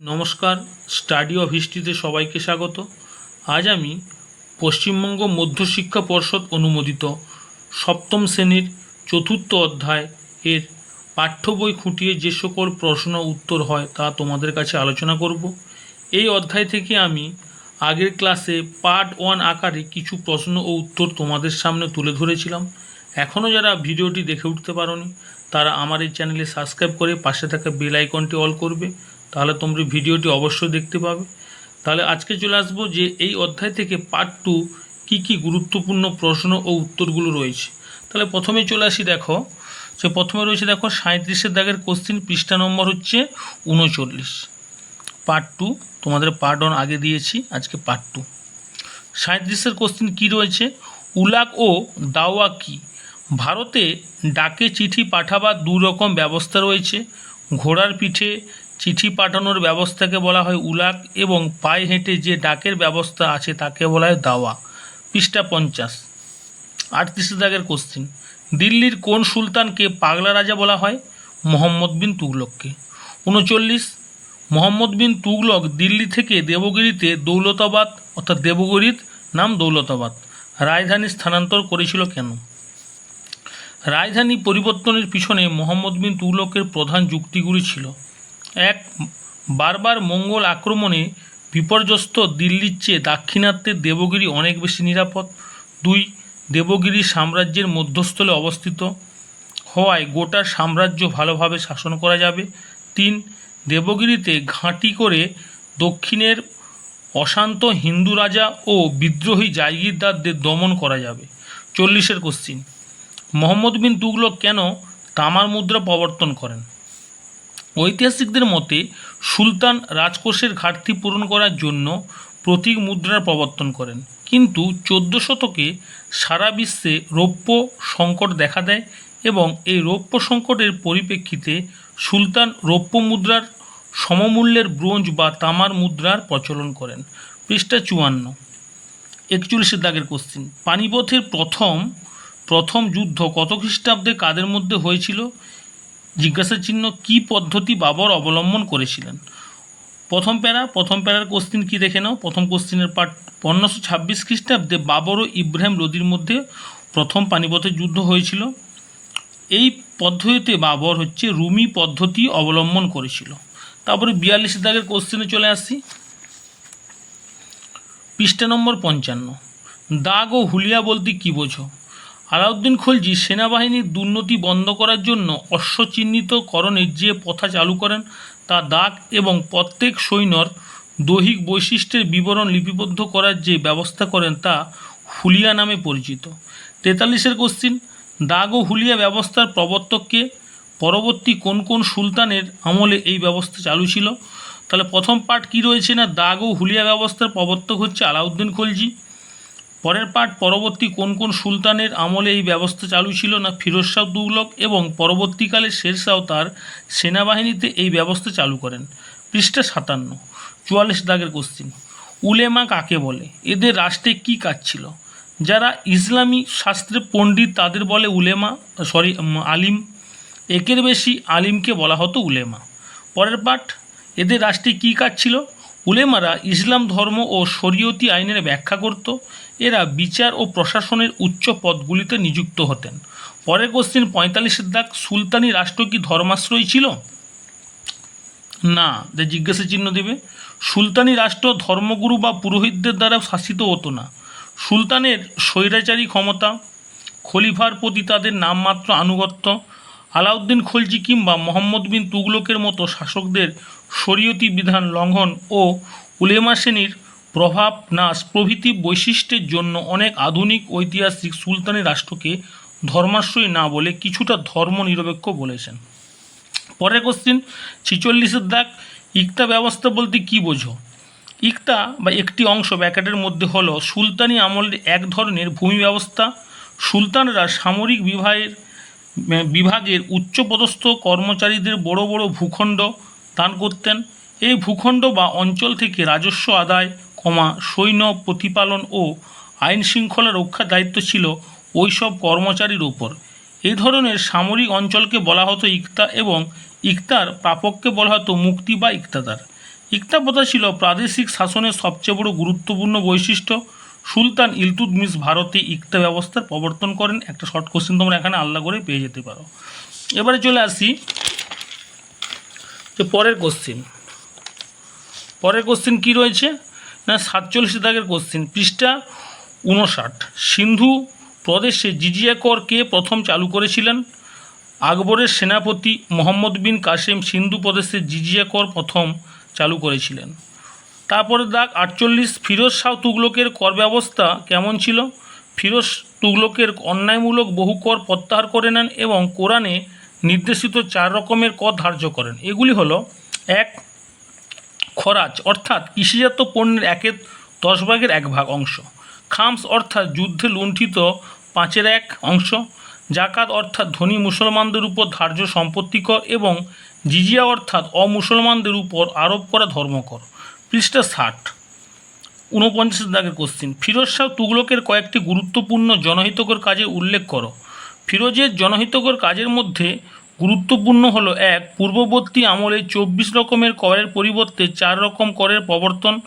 নমস্কার, study of হিস্ট্রিতে সবাইকে স্বাগত। আজ আমি পশ্চিমবঙ্গ মধ্যশিক্ষা পর্ষদ অনুমোদিত সপ্তম শ্রেণির চতুর্থ অধ্যায় এর পাঠ্য বই খুঁটিয়ে যে সকল প্রশ্ন উত্তর হয় তা তোমাদের কাছে আলোচনা করব। এই অধ্যায় থেকে আমি আগের ক্লাসে পার্ট ওয়ান আকারে কিছু প্রশ্ন ও উত্তর তোমাদের সামনে তুলে ধরেছিলাম। এখনও যারা ভিডিওটি দেখে উঠতে পারোনি, তারা আমার এই চ্যানেলে সাবস্ক্রাইব করে পাশে থাকা বেল আইকনটি অল করবে। তাহলে তোমরা ভিডিওটি অবশ্যই দেখতে পাবে। তাহলে আজকে চলে আসব যে এই অধ্যায় থেকে পার্ট টু কী কী গুরুত্বপূর্ণ প্রশ্ন ও উত্তরগুলো রয়েছে। তাহলে প্রথমে চলে আসি দেখো, যে প্রথমে রয়েছে দেখো সাঁত্রিশের দাগের কোশ্চিন পৃষ্ঠা নম্বর হচ্ছে উনচল্লিশ। পার্ট টু তোমাদের পার্ট ওয়ান আগে দিয়েছি, আজকে পার্ট টু সাঁত্রিশের কোশ্চিন কী রয়েছে? উলাক ও দাওয়া কি? ভারতে ডাকে চিঠি পাঠাবার দু রকম ব্যবস্থা রয়েছে, ঘোড়ার পিঠে চিঠি পাঠানোর ব্যবস্থাকে বলা হয় উলাক এবং পায়ে হেঁটে যে ডাকের ব্যবস্থা আছে তাকে বলা হয় দাওয়া। পৃষ্ঠা পঞ্চাশ। আটত্রিশ দাগের কোশ্চিন দিল্লির কোন সুলতানকে পাগলা রাজা বলা হয়? মোহাম্মদ বিন তুগলককে। উনচল্লিশ। মোহাম্মদ বিন তুগলক দিল্লি থেকে দেবগিরিতে দৌলতাবাদ, অর্থাৎ দেবগিরির নাম দৌলতাবাদ, রাজধানী স্থানান্তর করেছিল কেন? রাজধানী পরিবর্তনের পিছনে মোহাম্মদ বিন তুগলকের প্রধান যুক্তিগুলি ছিল এক বারবার মঙ্গল আক্রমণে বিপর্যস্ত দিল্লির চেয়ে দাক্ষিণাত্যের দেবগিরি অনেক বেশি নিরাপদ। দুই, দেবগিরি সাম্রাজ্যের মধ্যস্থলে অবস্থিত। হওয়ায় গোটা সাম্রাজ্য ভালোভাবে শাসন করা যাবে। তিন, দেবগিরিতে ঘাঁটি করে দক্ষিণের অশান্ত হিন্দু রাজা ও বিদ্রোহী জাগিরদারদের দমন করা যাবে। চল্লিশের কোশ্চিন, মোহাম্মদ বিন তুগলক কেন তামার মুদ্রা প্রবর্তন করেন? ঐতিহাসিকদের মতে, সুলতান রাজকোষের ঘাটতি পূরণ করার জন্য প্রতীক মুদ্রার প্রবর্তন করেন। কিন্তু চোদ্দ শতকে সারা বিশ্বে রৌপ্য সংকট দেখা দেয় এবং এই রৌপ্য সংকটের পরিপ্রেক্ষিতে সুলতান রৌপ্য মুদ্রার সমমূল্যের ব্রোঞ্জ বা তামার মুদ্রার প্রচলন করেন। পৃষ্ঠা চুয়ান্ন। একচল্লিশের দাগের কোশ্চিন পানিপথের প্রথম প্রথম যুদ্ধ কত খ্রিস্টাব্দে কাদের মধ্যে হয়েছিল? জিজ্ঞাসা চিহ্ন কী পদ্ধতি বাবর অবলম্বন করেছিলেন? প্রথম প্যারা, প্রথম প্যারার কোশ্চিন কি দেখে নাও? প্রথম কোশ্চিনের পার্ট পনেরোশো ছাব্বিশ খ্রিস্টাব্দে বাবর ও ইব্রাহিম লোদির মধ্যে প্রথম পানিপথের যুদ্ধ হয়েছিল। এই পদ্ধতিতে বাবর হচ্ছে রুমি পদ্ধতি অবলম্বন করেছিল। তারপরে বিয়াল্লিশ দাগের কোশ্চেনে চলে আসি। পৃষ্ঠা নম্বর পঞ্চান্ন। দাগ ও হুলিয়া বলতে কী বোঝো? আলাউদ্দিন খলজি সেনাবাহিনীর দুর্নীতি বন্ধ করার জন্য অশ্বচিহ্নিতকরণের যে প্রথা চালু করেন, তা দাগ এবং প্রত্যেক সৈন্যর দৈহিক বৈশিষ্ট্যের বিবরণ লিপিবদ্ধ করার যে ব্যবস্থা করেন, তা হুলিয়া নামে পরিচিত। তেতাল্লিশের কোশ্চিন, দাগ ও হুলিয়া ব্যবস্থার প্রবর্তককে পরবর্তী কোন কোন সুলতানের আমলে এই ব্যবস্থা চালু ছিল? তাহলে প্রথম পার্ট কী রয়েছে না দাগ ও হুলিয়া ব্যবস্থার প্রবর্তক হচ্ছে আলাউদ্দিন খলজি? পরের পাঠ, পরবর্তী কোন কোন সুলতানের আমলে এই ব্যবস্থা চালু ছিল না? ফিরোজ শাহ তুগলক এবং পরবর্তীকালে শেরশাহ তার সেনাবাহিনীতে এই ব্যবস্থা চালু করেন। পৃষ্ঠা সাতান্ন, চুয়াল্লিশ দাগের কোশ্চিন। উলেমা কাকে বলে? এদের রাষ্ট্রে কী কাজ ছিল? যারা ইসলামী শাস্ত্রে পণ্ডিত তাদের বলে উলেমা, সরি আলিম। একের বেশি আলিমকে বলা হতো উলেমা। পরের পাঠ, এদের রাষ্ট্রে কী কাজ ছিল? উলেমারা ইসলাম ধর্ম ও শরীয়তি আইনের ব্যাখ্যা করত। এরা বিচার ও প্রশাসনের উচ্চ পদগুলিতে নিযুক্ত হতেন। পরের কোশ্চিন পঁয়তাল্লিশের দাগ সুলতানি রাষ্ট্র কি ধর্মাশ্রয়ী ছিল? না, যে জিজ্ঞাসা চিহ্ন দেবে। সুলতানি রাষ্ট্র ধর্মগুরু বা পুরোহিতদের দ্বারা শাসিত হতো না। সুলতানের স্বৈরাচারী ক্ষমতা, খলিফার প্রতি তাদের নামমাত্র আনুগত্য, আলাউদ্দিন খলজি কিংবা মোহাম্মদ বিন তুগলকের মতো শাসকদের শরীয়তি বিধান লঙ্ঘন ও উলেমা শ্রেণির প্রভাব নাশ প্রভৃতি বৈশিষ্ট্যের জন্য অনেক আধুনিক ঐতিহাসিক সুলতানি রাষ্ট্রকে ধর্মাশ্রয়ী না বলে কিছুটা ধর্মনিরপেক্ষ বলেছেন। পরের কোশ্চিন ছিচল্লিশের দাগ, ইকতা ব্যবস্থা বলতে কী বোঝো? ইকতা বা একটি অংশ ব্যাকেটের মধ্যে হলো সুলতানি আমলের এক ধরনের ভূমি ব্যবস্থা। সুলতানরা সামরিক বিভাগের বিভাগের উচ্চপদস্থ কর্মচারীদের বড় বড় ভূখণ্ড দান করতেন। এই ভূখণ্ড বা অঞ্চল থেকে রাজস্ব আদায় কমা সৈন্য, প্রতিপালন ও আইন শৃঙ্খলা রক্ষার দায়িত্ব ছিল ওইসব কর্মচারীর ওপর এই ধরনের সামরিক অঞ্চলকে বলা হতো ইকতা এবং ইকতার প্রাপককে বলা হতো মুক্তি বা ইকতাদার। ইকতা প্রথা ছিল প্রাদেশিক শাসনের সবচেয়ে বড় গুরুত্বপূর্ণ বৈশিষ্ট্য। সুলতান ইলতুৎমিশ ভারতে ইকতা ব্যবস্থার প্রবর্তন করেন। একটা শর্ট কোশ্চেন তোমরা এখানে আলাদা করে পেয়ে যেতে পারো। এবারে চলে আসি যে পরের কোশ্চেন পরের কোশ্চেন কি রয়েছে? না, সাতচল্লিশ দাগের কোশ্চেন পৃষ্ঠা উনষাট সিন্ধু প্রদেশে জিজিয়া কর কে প্রথম চালু করেছিলেন? আকবরের সেনাপতি মোহাম্মদ বিন কাসেম সিন্ধু প্রদেশে জিজিয়া কর প্রথম চালু করেছিলেন। তারপরে দাগ আটচল্লিশ। ফিরোজ শাহ তুগলকের কর ব্যবস্থা কেমন ছিল? ফিরোজ তুগলকের অন্যায়মূলক বহু কর প্রত্যাহার করে নেন এবং কোরআনে নির্দেশিত চার রকমের কর ধার্য করেন। এগুলি হলো, এক, খরাজ, অর্থাৎ কৃষিজাত পণ্যের একের দশ ভাগের এক ভাগ অংশ। খামস, অর্থাৎ যুদ্ধে লুণ্ঠিত পাঁচের এক অংশ। জাকাত, অর্থাৎ ধনী মুসলমানদের উপর ধার্য সম্পত্তি কর এবং জিজিয়া, অর্থাৎ অমুসলমানদের উপর আরোপ করা ধর্মকর। পৃষ্ঠা ষাট, ঊনপঞ্চাশ দাগের কোশ্চিন ফিরোজ শাহ তুগলকের কয়েকটি গুরুত্বপূর্ণ জনহিতকর কাজের উল্লেখ করো। ফিরোজের জনহিতকর কাজের মধ্যে গুরুত্বপূর্ণ হলো, এক, পূর্ববর্তী আমলে চব্বিশ রকমের করের পরিবর্তে চার রকম করের প্রবর্তন।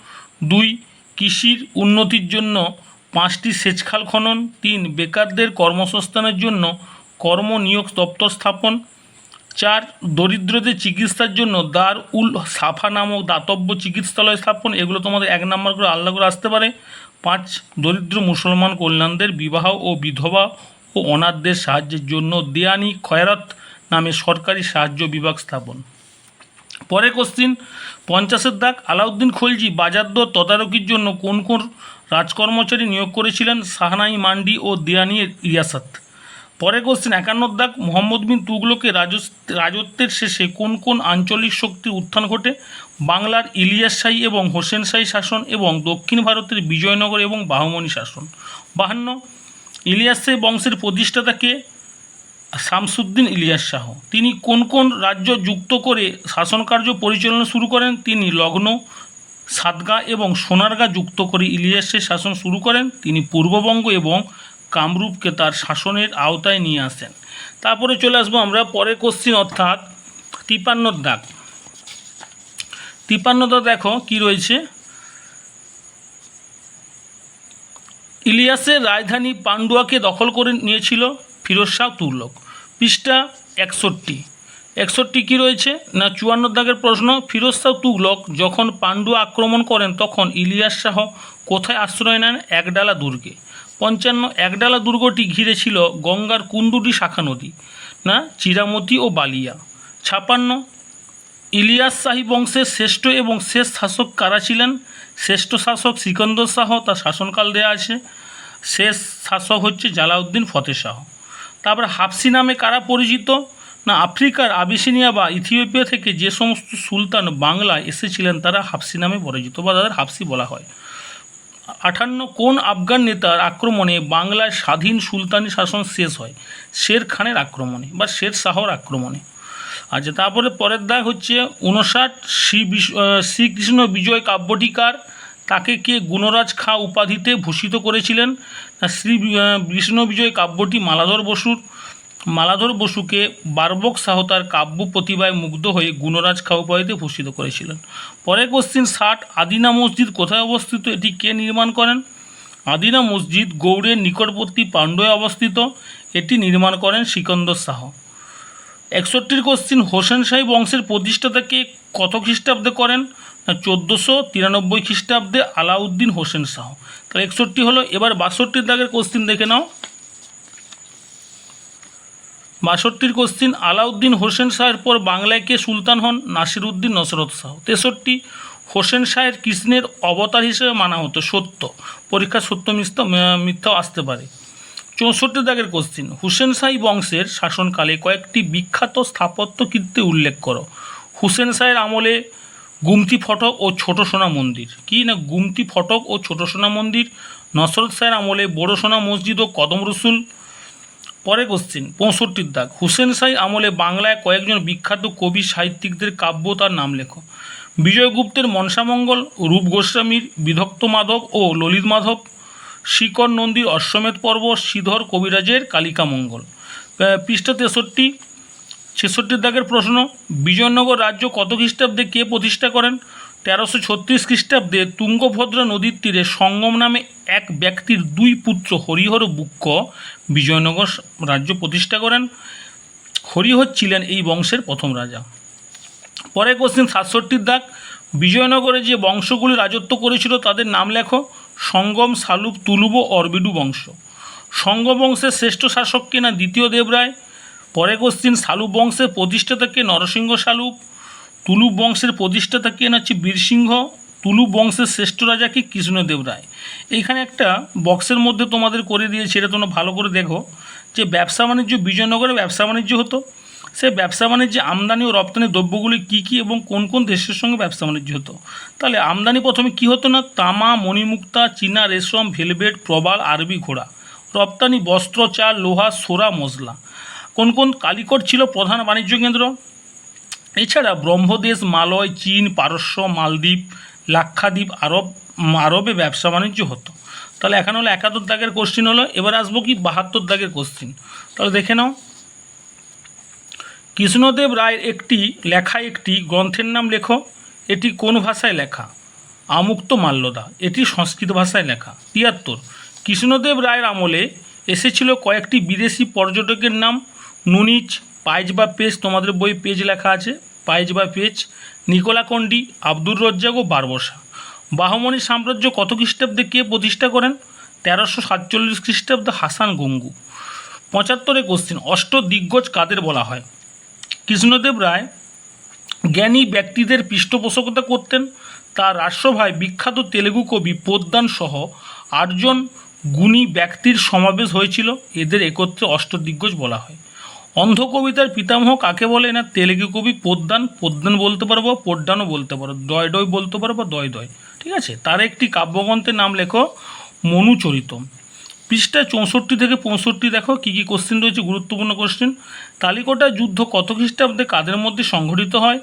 দুই, কৃষির উন্নতির জন্য পাঁচটি সেচখাল খনন। তিন, বেকারদের কর্মসংস্থানের জন্য কর্ম নিয়োগ দপ্তর স্থাপন। চার, দরিদ্রদের চিকিৎসার জন্য দার উল সাফা নামক দাতব্য চিকিৎসালয় স্থাপন। এগুলো তোমাদের এক নম্বর করে আলাদা করে আসতে পারে। পাঁচ, দরিদ্র মুসলমান কল্যাণদের বিবাহ ও বিধবা ও অনাথদের সাহায্যের জন্য দেয়ানি খয়রাত নামে সরকারি সাহায্য বিভাগ স্থাপন। পরে কোশ্চিন পঞ্চাশের দাগ, আলাউদ্দিন খলজি বাজার দর তদারকির জন্য কোন কোন রাজকর্মচারী নিয়োগ করেছিলেন সাহানাই মান্ডি ও দেয়ানি রিয়াসাত? পরে কোশ্চেন একান্ন দাগ, মোহাম্মদ বিন তুগলকের রাজস- রাজত্বের শেষে কোন কোন আঞ্চলিক শক্তির উত্থান ঘটে? বাংলার ইলিয়াস শাহী এবং হোসেন শাহী শাসন এবং দক্ষিণ ভারতের বিজয়নগর এবং বাহমনি শাসন। বাহান্ন ইলিয়াস শাহী বংশের প্রতিষ্ঠাতাকে শামসুদ্দিন ইলিয়াস শাহ। তিনি কোন কোন রাজ্য যুক্ত করে শাসনকার্য পরিচালনা শুরু করেন? তিনি লগ্ন, সাতগা এবং সোনারগা যুক্ত করে ইলিয়াসের শাসন শুরু করেন। তিনি পূর্ববঙ্গ এবং কামরূপকে তার শাসনের আওতায় নিয়ে আসেন। তারপরে চলে আসব আমরা পরের কোশ্চিন অর্থাৎ তিপান্নর দাগ। তিপান্নটা দেখো কি রয়েছে? ইলিয়াসের রাজধানী পান্ডুয়াকে দখল করে নিয়েছিল ফিরোজ শাহ তুগলক। পৃষ্ঠা একষট্টি। একষট্টি কী রয়েছে? না, চুয়ান্ন দাগের প্রশ্ন। ফিরোজ শাহ তুগলক যখন পান্ডুয়া আক্রমণ করেন, তখন ইলিয়াস শাহ কোথায় আশ্রয় নেন? একডালা দুর্গে। পঞ্চান্ন, একডালা দুর্গটি ঘিরে ছিল গঙ্গার কোন দুটি শাখা নদী, না, চিরামতি ও বালিয়া। ছাপান্ন ইলিয়াস শাহী বংশের শ্রেষ্ঠ এবং শেষ শাসক কারা ছিলেন? শ্রেষ্ঠ শাসক সিকন্দর শাহ, তার শাসনকাল দেয়া আছে। শেষ শাসক হচ্ছে জালাউদ্দিন ফতে শাহ। তারপর হাফসি নামে কারা পরিচিত? না, আফ্রিকার আবিসিনিয়া বা ইথিওপিয়া থেকে যে সমস্ত সুলতান বাংলায় এসেছিলেন, তারা হাফসি নামে পরিচিত বা তাদের হাফসি বলা হয়। আঠান্ন, কোন আফগান নেতার আক্রমণে বাংলায় স্বাধীন সুলতানি শাসন শেষ হয়? শের খানের আক্রমণে বা শের শাহর আক্রমণে। আচ্ছা তারপরে পরের দাগ হচ্ছে উনষাট, শ্রী বিশ- শ্রীকৃষ্ণ বিজয় কাব্যটিকার, তাকে কে গুণরাজ খাঁ উপাধিতে ভূষিত করেছিলেন? শ্রী বিষ্ণু বিজয় কাব্যটি মালাধর বসুর। মালাধর বসুকে বার্বক শাহ তার কাব্য প্রতিভায় মুগ্ধ হয়ে গুণরাজ খা উপাধিতে ভূষিত করেছিলেন। পরে কোশ্চিন ষাট, আদিনা মসজিদ কোথায় অবস্থিত? এটি কে নির্মাণ করেন? আদিনা মসজিদ গৌড়ের নিকটবর্তী পাণ্ডয়ে অবস্থিত। এটি নির্মাণ করেন সিকন্দর শাহ একষট্টির কোশ্চিন হোসেন শাহী বংশের প্রতিষ্ঠাতাকে কত খ্রিস্টাব্দে করেন? না, চোদ্দোশো তিরানব্বই খ্রিস্টাব্দে আলাউদ্দিন হোসেন শাহ। তাহলে একষট্টি হলো, এবার বাষট্টির দাগের কোশ্চিন দেখে নাও। বাষট্টির কোশ্চিন আলাউদ্দিন হোসেন শাহের পর বাংলায় কে সুলতান হন? নাসির উদ্দিন নসরত শাহ। তেষট্টি, হোসেন শাহের কৃষ্ণের অবতার হিসেবে মানা হতো সত্য। পরীক্ষা সত্য মিথ্যা, মিথ্যাও আসতে পারে। চৌষট্টি দাগের কোশ্চিন। হুসেন শাহী বংশের শাসনকালে কয়েকটি বিখ্যাত স্থাপত্য কীর্তি উল্লেখ করো। হুসেন শাহের আমলে গুমতি ফটক ও ছোট সোনা মন্দির। কি না গুমতি ফটক ও ছোট সোনা মন্দির? নসরত শাহের আমলে বড় সোনা মসজিদ ও কদম রসুল। পরে কোশ্চিন পঁয়ষট্টির দাগ। হুসেন শাহী আমলে বাংলায় কয়েকজন বিখ্যাত কবি সাহিত্যিকদের কাব্য তার নাম লেখো। বিজয়গুপ্তের মনসামঙ্গল, রূপ গোস্বামীর বিধক্ত মাধব ও ললিত মাধব। শিকর নন্দী অশ্বমেধ পর্ব, শ্রীধর কবিরাজের কালিকা মঙ্গল। পৃষ্ঠা তেষট্টি। ছেষট্টির দাগের প্রশ্ন, বিজয়নগর রাজ্য কত খ্রিস্টাব্দে কে প্রতিষ্ঠা করেন? তেরোশো ছত্রিশ খ্রিস্টাব্দে তুঙ্গভদ্রা নদীর তীরে সঙ্গম নামে এক ব্যক্তির দুই পুত্র হরিহর বুক্ক বিজয়নগর রাজ্য প্রতিষ্ঠা করেন। হরিহর ছিলেন এই বংশের প্রথম রাজা। পরে কোশ্চিন সাতষট্টির দাগ। বিজয়নগরে যে বংশগুলি রাজত্ব করেছিল তাদের নাম লেখো। সঙ্গম সালুব তুলুব অরবিডু বংশ। সঙ্গ বংশের শ্রেষ্ঠ শাসক কে না দ্বিতীয় দেবরায়? পরে কোশ্চিন সালুব বংশের প্রতিষ্ঠাতা কে নরসিংহ সালুব তুলুব বংশের প্রতিষ্ঠাতা কে হচ্ছে বীরসিংহ? তুলুব বংশের শ্রেষ্ঠ রাজা কি কৃষ্ণদেব রায় এইখানে একটা বক্সের মধ্যে তোমাদের করে দিয়েছে, এটা তোমরা ভালো করে দেখো। যে ব্যবসা বাণিজ্য, বিজয়নগরে ব্যবসা বাণিজ্য হতো সে ব্যবসা বাণিজ্যে আমদানি ও রপ্তানি দ্রব্যগুলি কী কী এবং কোন কোন দেশের সঙ্গে ব্যবসা বাণিজ্য হতো? তাহলে আমদানি প্রথমে কী হতো না? তামা, মণিমুক্তা, চীনা, রেশম, ভেলভেট, প্রবাল, আরবি ঘোড়া। রপ্তানি বস্ত্র চাল লোহা, সোরা মশলা কোন কোন কালিকট ছিল প্রধান বাণিজ্য কেন্দ্র? এছাড়া ব্রহ্মদেশ, মালয়, চীন, পারস্য, মালদ্বীপ, লাক্ষাদ্বীপ, আরব আরবে ব্যবসা বাণিজ্য হতো। তাহলে এখানে হলো একাত্তর দাগের কোশ্চিন হলো, এবার আসব কি বাহাত্তর দাগের কোশ্চিন তাহলে দেখে নাও। কৃষ্ণদেব রায়ের একটি লেখা একটি গ্রন্থের নাম লেখো। এটি কোন ভাষায় লেখা? আমুক্ত মাল্যদা। এটি সংস্কৃত ভাষায় লেখা। তিয়াত্তর। কৃষ্ণদেব রায়ের আমলে এসেছিল কয়েকটি বিদেশি পর্যটকের নাম। নুনিচ, পাইজ বা পেজ, তোমাদের বই পেজ লেখা আছে। পাইজ বা Paes Nicolo Conti Abdur Razzaq ও বারবসা। বাহমনি সাম্রাজ্য কত খ্রিস্টাব্দে কে প্রতিষ্ঠা করেন? তেরোশো সাতচল্লিশ খ্রিস্টাব্দে হাসান গঙ্গু। পঁচাত্তরে কোশ্চিন। অষ্ট দিগ্গজ কাদের বলা হয়? কৃষ্ণদেব রায় জ্ঞানী ব্যক্তিদের পৃষ্ঠপোষকতা করতেন। তার রাষ্ট্রভাই বিখ্যাত তেলেগু কবি পোদ্দান সহ আটজন গুণী ব্যক্তির সমাবেশ হয়েছিল। এদের একত্রে অষ্টদিগ্গজ বলা হয়। অন্ধ কবিতার পিতামহ কাকে বলে? না, তেলেগু কবি পোদ্দান পোদ্দান বলতে পারব পোড্ডানও বলতে পারো। দয় ডয় বলতে পারো বা দয় দয়। ঠিক আছে? তার একটি কাব্যগ্রন্থের নাম লেখো, মনুচরিতম। পৃষ্ঠা চৌষট্টি থেকে পঁয়ষট্টি দেখো কী কী কোশ্চেন রয়েছে, গুরুত্বপূর্ণ কোশ্চেন তালিকটা যুদ্ধ কত খ্রিস্টাব্দে কাদের মধ্যে সংঘটিত হয়?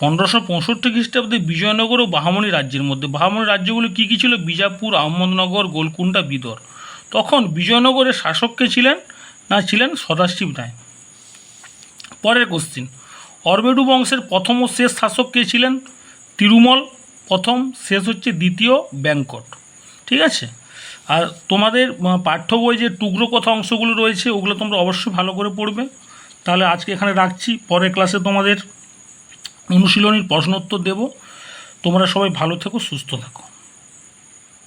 পনেরোশো পঁয়ষট্টি খ্রিস্টাব্দে বিজয়নগর ও বাহামনি রাজ্যের মধ্যে। বাহামনি রাজ্যগুলো কী কী ছিল? বিজাপুর, আহমদনগর গোলকুন্ডা বিদর। তখন বিজয়নগরের শাসককে ছিলেন? না, ছিলেন সদাশিব রায়। পরের কোশ্চিন অরবেডু বংশের প্রথম ও শেষ শাসক কে ছিলেন? তিরুমল। প্রথম, শেষ হচ্ছে দ্বিতীয় ব্যাংকট। ঠিক আছে? আর তোমাদের পাঠ্য বই যে টুকরো কথা অংশগুলো রয়েছে, ওগুলো তোমরা অবশ্যই ভালো করে পড়বে। তাহলে আজকে এখানে রাখছি। পরের ক্লাসে তোমাদের অনুশীলনীর প্রশ্নোত্তর দেব। তোমরা সবাই ভালো থেকো, সুস্থ থাকো।